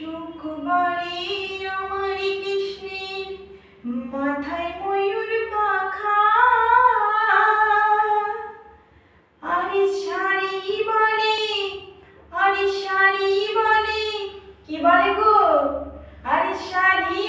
সুখ মাথায় ময়ূর পাখা। শাড়ি বলে আরে শাড়ি বলে কি বলে গো? আরে শাড়ি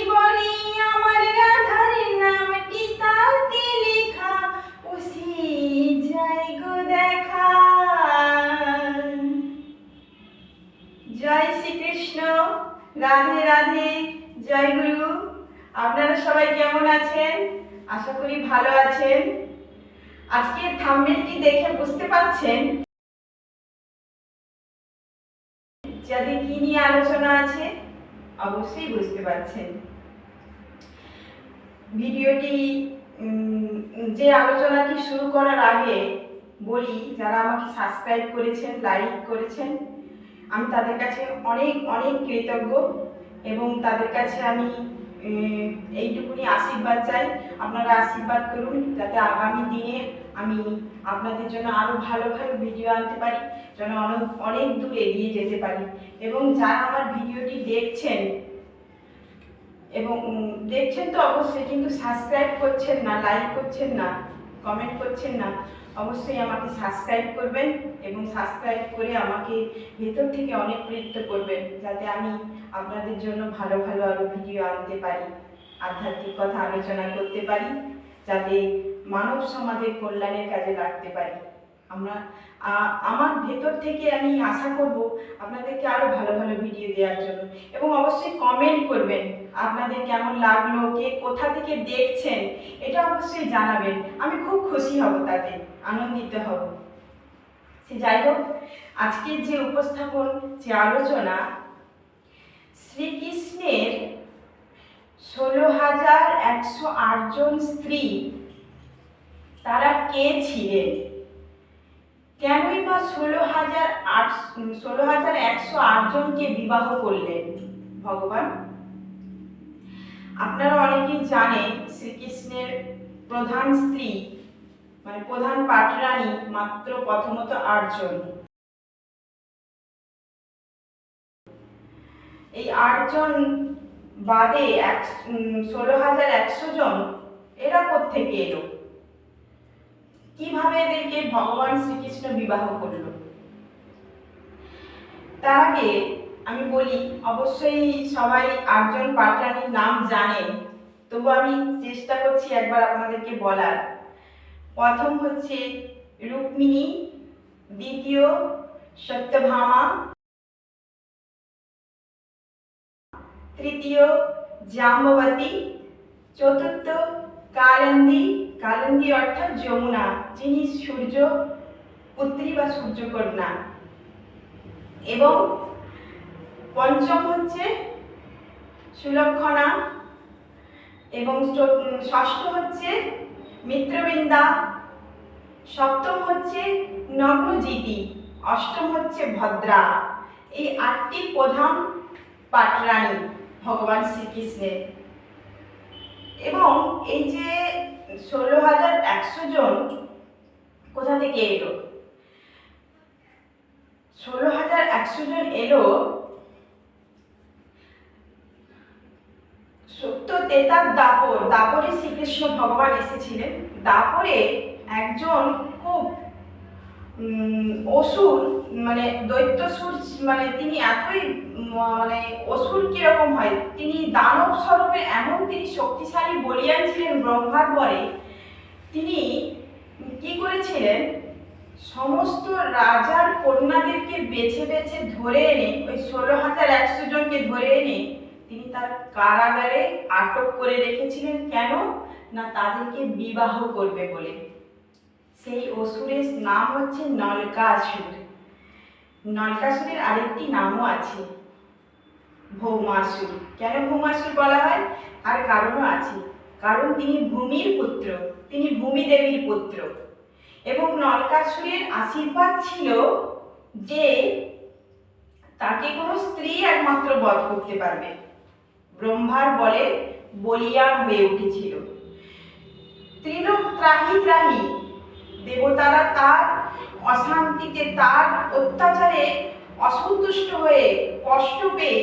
আশা করি ভালো আছেন। আজকে থাম্বনেলটি দেখে বুঝতে পারছেন? যাদের কি নিয়ে আলোচনা আছে? অবশ্যই বুঝতে পারছেন। ভিডিওটি যে আলোচনাটি শুরু করার আগে বলি, যারা আমাকে সাবস্ক্রাইব করেছেন লাইক করেছেন, আমি তাদের কাছে অনেক অনেক কৃতজ্ঞ এবং তাদের কাছে আমি এইটুকুনি আশীর্বাদ চাই। আপনারা আশীর্বাদ করুন, যাতে আগামী দিনে আমি আপনাদের জন্য আরও ভালো ভালো ভিডিও আনতে পারি, যেন অনেক অনেক দূর এগিয়ে যেতে পারি। এবং যারা আমার ভিডিওটি দেখছেন, এবং দেখছেন তো অবশ্যই, কিন্তু সাবস্ক্রাইব করছেন না লাইক করছেন না কমেন্ট করছেন না অবশ্যই আমাকে সাবস্ক্রাইব করবেন এবং সাবস্ক্রাইব করে আমাকে ভেতর থেকে অনেক প্রেরিত করবেন, যাতে আমি আপনাদের জন্য ভালো ভালো আরও ভিডিও আনতে পারি, আধ্যাত্মিক কথা আলোচনা করতে পারি, যাতে মানব সমাজের কল্যাণের কাজে লাগতে পারি। আমরা আমার ভেতর থেকে আমি আশা করব আপনাদেরকে আরও ভালো ভালো ভিডিও দেওয়ার জন্য। এবং অবশ্যই কমেন্ট করবেন আপনাদের কেমন লাগল, কে কোথা থেকে দেখছেন, এটা অবশ্যই জানাবেন। আমি খুব খুশি হব তাতে, আনন্দিত হব। সে যাই হোক, আজকের যে উপস্থাপন, যে আলোচনা, শ্রীকৃষ্ণের ষোলো হাজার একশো আটজন স্ত্রী, তারা কে ছিলেন? কেনই বা ষোলো হাজার আট ষোলো হাজার একশো আটজনকে বিবাহ করলেন ভগবান? আপনারা অনেকেই জানেন শ্রীকৃষ্ণের প্রধান স্ত্রী মানে প্রধান পাটরানী মাত্র প্রথমত আটজন। এই আটজন বাদে এক ষোলো হাজার একশো জন এরা থেকে এলো? কীভাবে এদেরকে ভগবান শ্রীকৃষ্ণ বিবাহ করল? তার আগে আমি বলি, অবশ্যই সবাই আটজন পাটরানীর নাম জানেন তবু আমি চেষ্টা করছি একবার আপনাদেরকে বলার। প্রথম হচ্ছে রুক্মিণী, দ্বিতীয় সত্যভামা, তৃতীয় জাম্বতী চতুর্থ কালন্দি কালন্দি অর্থাৎ যমুনা, যিনি সূর্য পুত্রী বা সূর্যকন্যা। এবং পঞ্চম হচ্ছে সুলক্ষণা এবং ষষ্ঠ হচ্ছে মিত্রবৃন্দা, সপ্তম হচ্ছে নগ্নজিতি, অষ্টম হচ্ছে ভদ্রা। এই আটটি প্রধান পাটরানী ভগবান শ্রীকৃষ্ণের। এবং এই যে ষোলো হাজার একশো জন কোথা থেকে এলো? ষোলো হাজার একশো জন এলো সত্য তেতার দাপর, দাপরে শ্রীকৃষ্ণ ভগবান এসেছিলেন। দাপরে একজন খুব অসুর মানে দৈত্য সুর মানে তিনি এতই মানে অসুর কীরকম হয়? তিনি দানব স্বরূপে এমন তিনি শক্তিশালী বলিয়ান ছিলেন ব্রহ্মার পরে, তিনি কি করেছিলেন? সমস্ত রাজার কন্যাদেরকে বেছে বেছে ধরে এনে, ওই ষোলো হাজার একশো জনকে ধরে এনে তিনি তার কারাগারে আটক করে রেখেছিলেন। কেন? না তাদেরকে বিবাহ করবে বলে। সেই অসুরের নাম হচ্ছে নলকাসুর। নলকাসুরের আরেকটি নামও আছে, ভৌমাসুর। কেন ভৌমাসুর বলা হয়? আর কারণও আছে। কারণ তিনি ভূমির পুত্র, তিনি ভূমি দেবীর পুত্র। এবং নলকাসুরের আশীর্বাদ ছিল যে তাকে কোনো স্ত্রী একমাত্র বধ করতে পারবে। ব্রহ্মার বলে বলিয়ান হয়ে উঠেছিল। ত্রিলোক ত্রাহি ত্রাহি দেবতারা তার অশান্তিতে, তার অত্যাচারে অসন্তুষ্ট হয়ে কষ্ট পেয়ে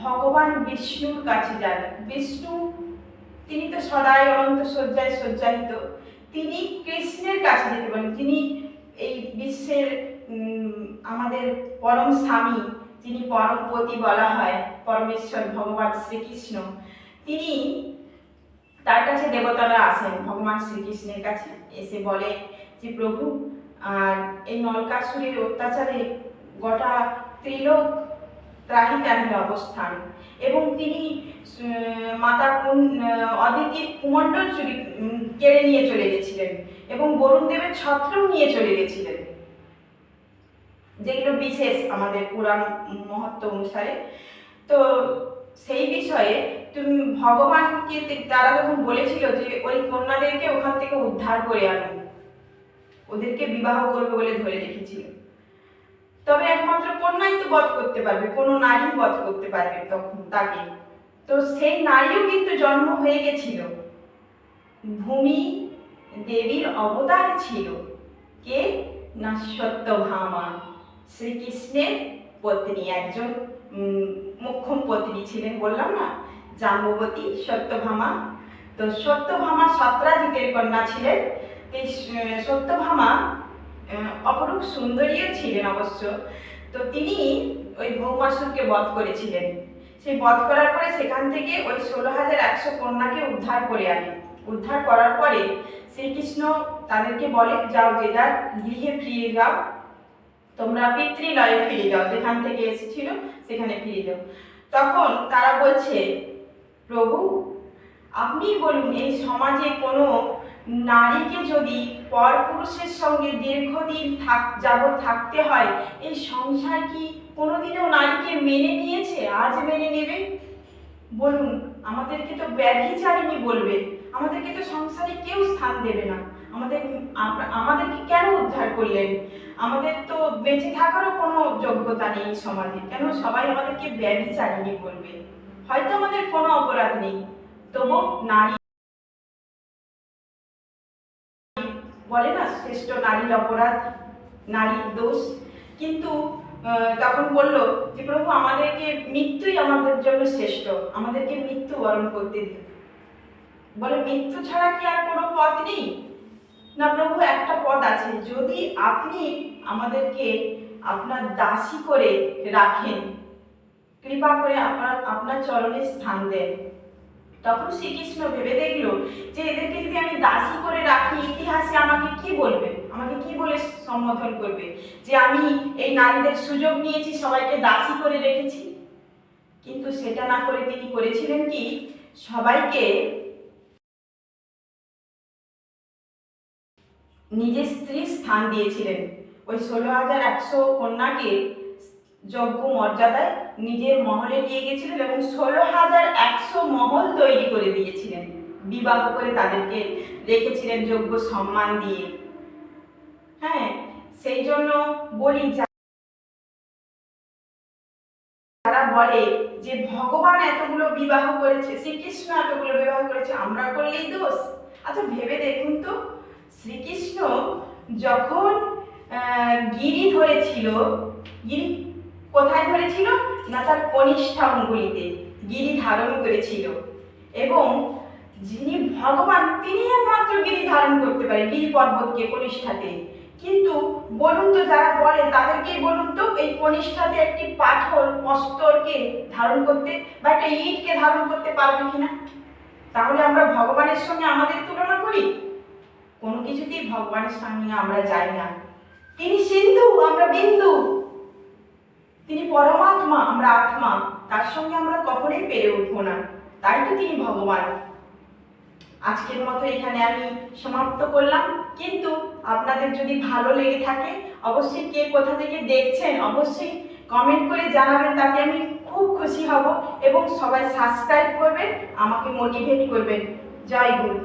ভগবান বিষ্ণুর কাছে যান। বিষ্ণু, তিনি তো সদাই অনন্ত শয্যায় সজ্জায়িত তিনি কৃষ্ণের কাছে যেতে পারেন তিনি এই বিশ্বের আমাদের পরম স্বামী, যিনি পরম পতি বলা হয়, পরমেশ্বর, ভগবান শ্রীকৃষ্ণ। তিনি তার কাছে দেবতারা আসেন, ভগবান শ্রীকৃষ্ণের কাছে এসে বলে যে প্রভু আর এই নরকাসুরের অত্যাচারে গোটা ত্রিলোক ত্রাহি ত্রাহির অবস্থান এবং তিনি মাতা অদিতির কুমণ্ডল চুরি কেড়ে নিয়ে চলে গেছিলেন এবং বরুণ দেবের ছত্রও নিয়ে চলে গেছিলেন। যেগুলো বিশেষ আমাদের পুরাণ মহত্ব অনুসারে। তো সেই বিষয়ে তুমি ভগবানকে তারা যখন বলেছিল যে ওই কন্যাদেরকে ওখান থেকে উদ্ধার করে আনো ওদেরকে বিবাহ করবে বলে ধরে রেখেছিল। তবে একমাত্র কন্যাই তো বধ করতে পারবে, কোনো নারী বধ করতে পারবে তখন তাকে। তো সেই নারীও কিন্তু জন্ম হয়ে গেছিল। ভূমি দেবীর অবতার ছিল কে? না সত্যভামা শ্রীকৃষ্ণের পত্নী, একজন মোক্ষম পত্নী ছিলেন বললাম না? জাম্বতী সত্যভামা। তো সত্যভামা সত্রাজিতের কন্যা ছিলেন। এই সত্যভামা অপরূপ সুন্দরীও ছিলেন অবশ্য। তো তিনি ওই ভৌমাসুরকে বধ করেছিলেন। সেই বধ করার পরে সেখান থেকে ওই ষোলো হাজার একশো কন্যাকে উদ্ধার করে আনে। উদ্ধার করার পরে শ্রীকৃষ্ণ তাদেরকে বলে, যাও যে যার গৃহে ফিরে যাও তোমরা পিতৃলয়ে ফিরে যাও যেখান থেকে এসেছিল, সেখানে ফিরে যাও তখন তারা বলছে, প্রভু, আপনি বলুন, এই সমাজে কোনো নারীকে যদি পরপুরুষের সঙ্গে দীর্ঘদিন থাক, যাবৎ থাকতে হয়, এই সংসার কি কোনোদিনও নারীকে মেনে নিয়েছে? আজ মেনে নেবে? বলুন, আমাদেরকে তো ব্যাধিচারিণী বলবে। আমাদেরকে তো সংসারে কেউ স্থান দেবে না। আমাদের আমাদেরকে কেন উদ্ধার করলেন? আমাদের তো বেঁচে থাকারও কোনো যোগ্যতা নেই সমাজে। কেন সবাই আমাদেরকে ব্যাধি ব্যাধিচারিণী বলবে? হয়তো আমাদের কোনো অপরাধ নেই। তবু নারী বলে না, শ্রেষ্ঠ নারীর অপরাধ, নারীর দোষ। কিন্তু তখন বলল যে, প্রভু, আমাদেরকে মৃত্যুই আমাদের জন্য শ্রেষ্ঠ। আমাদেরকে মৃত্যু বরণ করতে দিন। বলে, মৃত্যু ছাড়া কি আর কোনো পথ নেই? না প্রভু, একটা পথ আছে। যদি আপনি আমাদেরকে আপনার দাসী করে রাখেন, কৃপা করে আপনার আপনার চরণে স্থান দেন। তখন শ্রীকৃষ্ণ ভেবে দেখল যে, এদেরকে যদি আমি দাসী করে রাখি ইতিহাসে আমাকে কি বলবে আমাকে কি বলে সম্বোধন করবে। যে আমি এই নারীদের সুযোগ নিয়েছি, সবাইকে দাসী করে রেখেছি। কিন্তু সেটা না করে তিনি করেছিলেন কি? সবাইকে নিজের স্ত্রীর স্থান দিয়েছিলেন। ওই ষোলো হাজার একশো কন্যাকে যজ্ঞ মর্যাদায় নিজের মহলে নিয়ে গেছিলেন এবং ষোলো হাজার একশো মহল তৈরি করে দিয়েছিলেন। বিবাহ করে তাদেরকে রেখেছিলেন যোগ্য সম্মান দিয়ে। হ্যাঁ সেই জন্য বলি যারা বলে যে ভগবান এতগুলো বিবাহ করেছে, শ্রীকৃষ্ণ এতগুলো বিবাহ করেছে, আমরা করলেই দোষ। আচ্ছা ভেবে দেখুন তো, শ্রীকৃষ্ণ যখন গিরি ধরেছিল, গিরি কোথায় ধরেছিল? না, তার কনিষ্ঠা অঙ্গুলিতে গিরি ধারণ করেছিল। এবং যিনি ভগবান তিনি একমাত্র গিরি ধারণ করতে পারে, গিরি পর্বতকে কনিষ্ঠাতে কিন্তু বলুন তো যারা বলে তাদেরকেই বলুন তো এই কনিষ্ঠাতে একটি পাথর প্রস্তরকে ধারণ করতে বা একটা ইটকে ধারণ করতে পারবে কিনা? তাহলে আমরা ভগবানের সঙ্গে আমাদের তুলনা করি? কোনো কিছুতেই ভগবানের সঙ্গে আমরা যাই না। তিনি সিন্ধু, আমরা বিন্দু। তিনি পরমাত্মা, আমরা আত্মা। তার সঙ্গে আমরা কখনোই পেরে উঠবো না। তাই তো তিনি ভগবান। আজকের মতো এখানে আমি সমাপ্ত করলাম। কিন্তু আপনাদের যদি ভালো লেগে থাকে, অবশ্যই কে কোথা থেকে দেখছেন, অবশ্যই কমেন্ট করে জানাবেন তাকে আমি খুব খুশি হব এবং সবাই সাবস্ক্রাইব করবেন, আমাকে মোটিভেট করবেন। জয় গুরু।